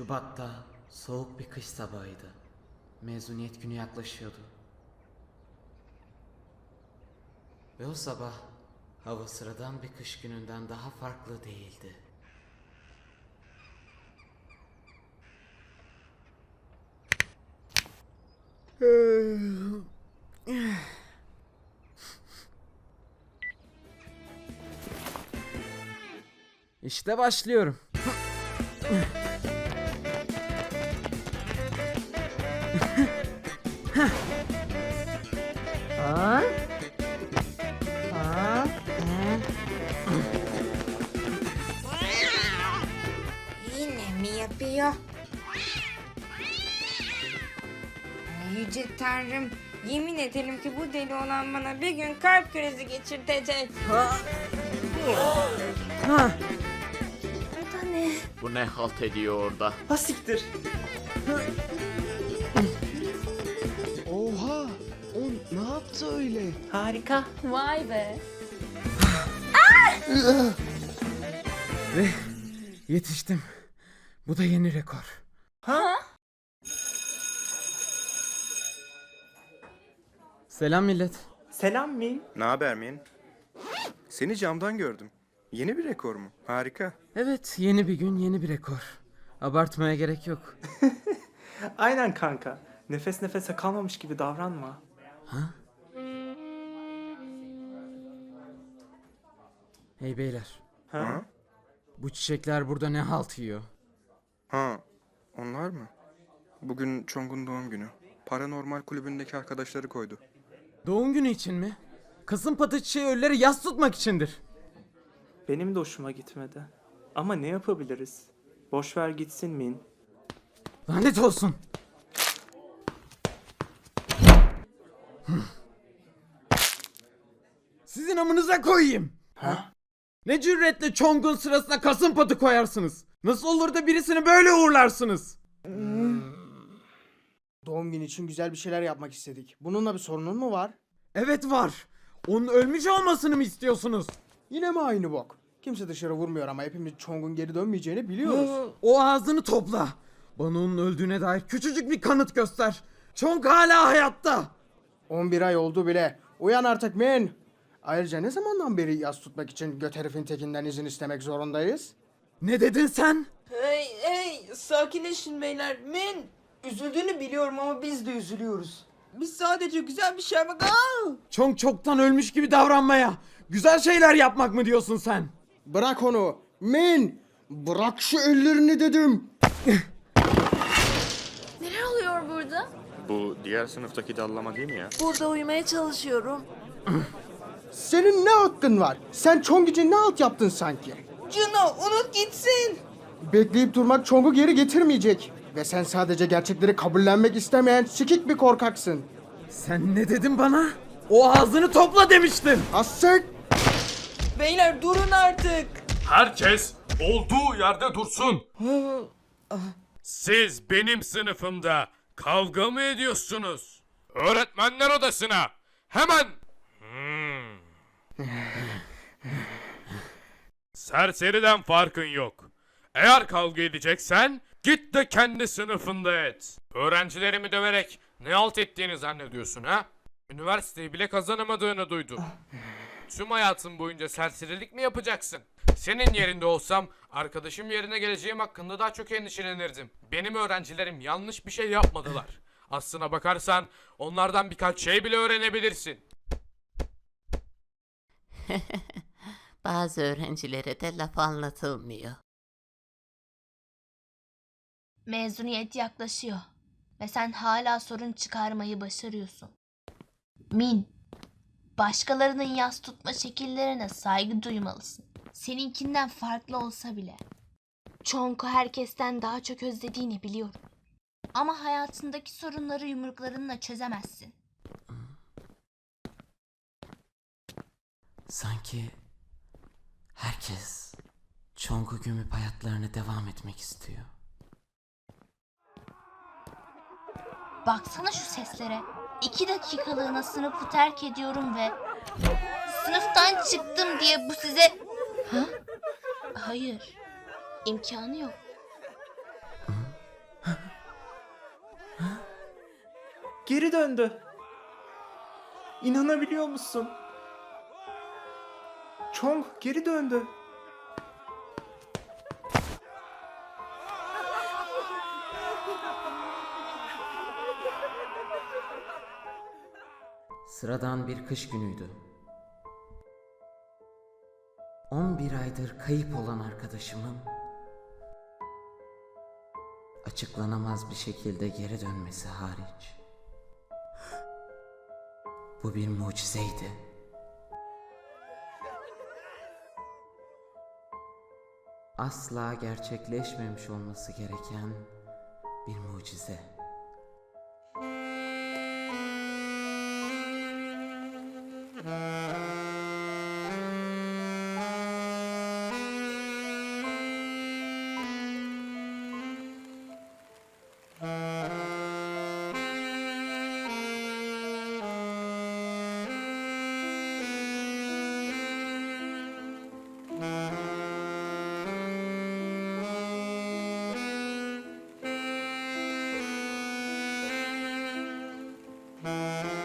Şubat'ta soğuk bir kış sabahıydı. Mezuniyet günü yaklaşıyordu. Ve o sabah hava sıradan bir kış gününden daha farklı değildi. İşte başlıyorum. Ha? Ha? Yine mi yapıyor? Yüce Tanrım, yemin ederim ki bu deli olan bana bir gün kalp krizi geçirtecek. Ha? Bu da ne? Bu ne halt ediyor orada? Ha yaptı öyle? Harika. Vay be. Ve yetiştim. Bu da yeni rekor. Ha? Selam millet. Selam Min. Ne haber Min? Seni camdan gördüm. Yeni bir rekor mu? Harika. Evet, yeni bir gün, yeni bir rekor. Abartmaya gerek yok. Aynen kanka. Nefes nefese kalmamış gibi davranma. Hey beyler, Ha? bu çiçekler burada ne halt yiyor? Ha, onlar mı? Bugün Chong'un doğum günü. Paranormal kulübündeki arkadaşları koydu. Doğum günü için mi? Kasım patı çiçeği ölüleri yas tutmak içindir. Benim de hoşuma gitmedi. Ama ne yapabiliriz? Boş ver gitsin Min. Lanet olsun. Sizin amınıza koyayım. Ha? Ne cüretle Chong'un sırasına kasım patı koyarsınız? Nasıl olur da birisini böyle uğurlarsınız? Doğum günü için güzel bir şeyler yapmak istedik. Bununla bir sorunun mu var? Evet var. Onun ölmüş olmasını mı istiyorsunuz? Yine mi aynı bok? Kimse dışarı vurmuyor ama hepimiz Chong'un geri dönmeyeceğini biliyoruz. O ağzını topla. Bana onun öldüğüne dair küçücük bir kanıt göster. Chong hala hayatta. 11 ay oldu bile. Uyan artık men. Ayrıca ne zamandan beri yas tutmak için göt herifin tekinden izin istemek zorundayız? Ne dedin sen? Hey hey sakinleşin beyler. Men üzüldüğünü biliyorum ama biz de üzülüyoruz. Biz sadece güzel bir şey yapmak... Aa! Chong çoktan ölmüş gibi davranmaya, güzel şeyler yapmak mı diyorsun sen? Bırak onu. Men! Bırak şu ellerini dedim. Neler oluyor burada? Bu diğer sınıftaki dallama değil mi ya? Burada uyumaya çalışıyorum. Senin ne hakkın var? Sen Chong için ne alt yaptın sanki? Juno unut gitsin. Bekleyip durmak Chong'u geri getirmeyecek. Ve sen sadece gerçekleri kabullenmek istemeyen sikik bir korkaksın. Sen ne dedin bana? O ağzını topla demiştim. Asık! Beyler durun artık. Herkes olduğu yerde dursun. Siz benim sınıfımda kavga mı ediyorsunuz? Öğretmenler odasına. Hemen. Serseriden farkın yok. Eğer kavga edeceksen git de kendi sınıfında et. Öğrencilerimi döverek ne alt ettiğini zannediyorsun ha? Üniversiteyi bile kazanamadığını duydum. Tüm hayatın boyunca serserilik mi yapacaksın? Senin yerinde olsam arkadaşım yerine geleceğim hakkında daha çok endişelenirdim. Benim öğrencilerim yanlış bir şey yapmadılar. Aslına bakarsan onlardan birkaç şey bile öğrenebilirsin. Bazı öğrencilere de laf anlatılmıyor. Mezuniyet yaklaşıyor. Ve sen hala sorun çıkarmayı başarıyorsun. Min, başkalarının yas tutma şekillerine saygı duymalısın. Seninkinden farklı olsa bile. Chong'u herkesten daha çok özlediğini biliyorum. Ama hayatındaki sorunları yumruklarınla çözemezsin. Sanki herkes Çongu Gümüp hayatlarına devam etmek istiyor. Baksana şu seslere. İki dakikalığına sınıfı terk ediyorum ve sınıftan çıktım diye bu size... Ha? Hayır. İmkanı yok. Geri döndü. İnanabiliyor musun? Chong geri döndü. Sıradan bir kış günüydü. 11 aydır kayıp olan arkadaşımın açıklanamaz bir şekilde geri dönmesi hariç. Bu bir mucizeydi. asla gerçekleşmemiş olması gereken bir mucize. Müzik Música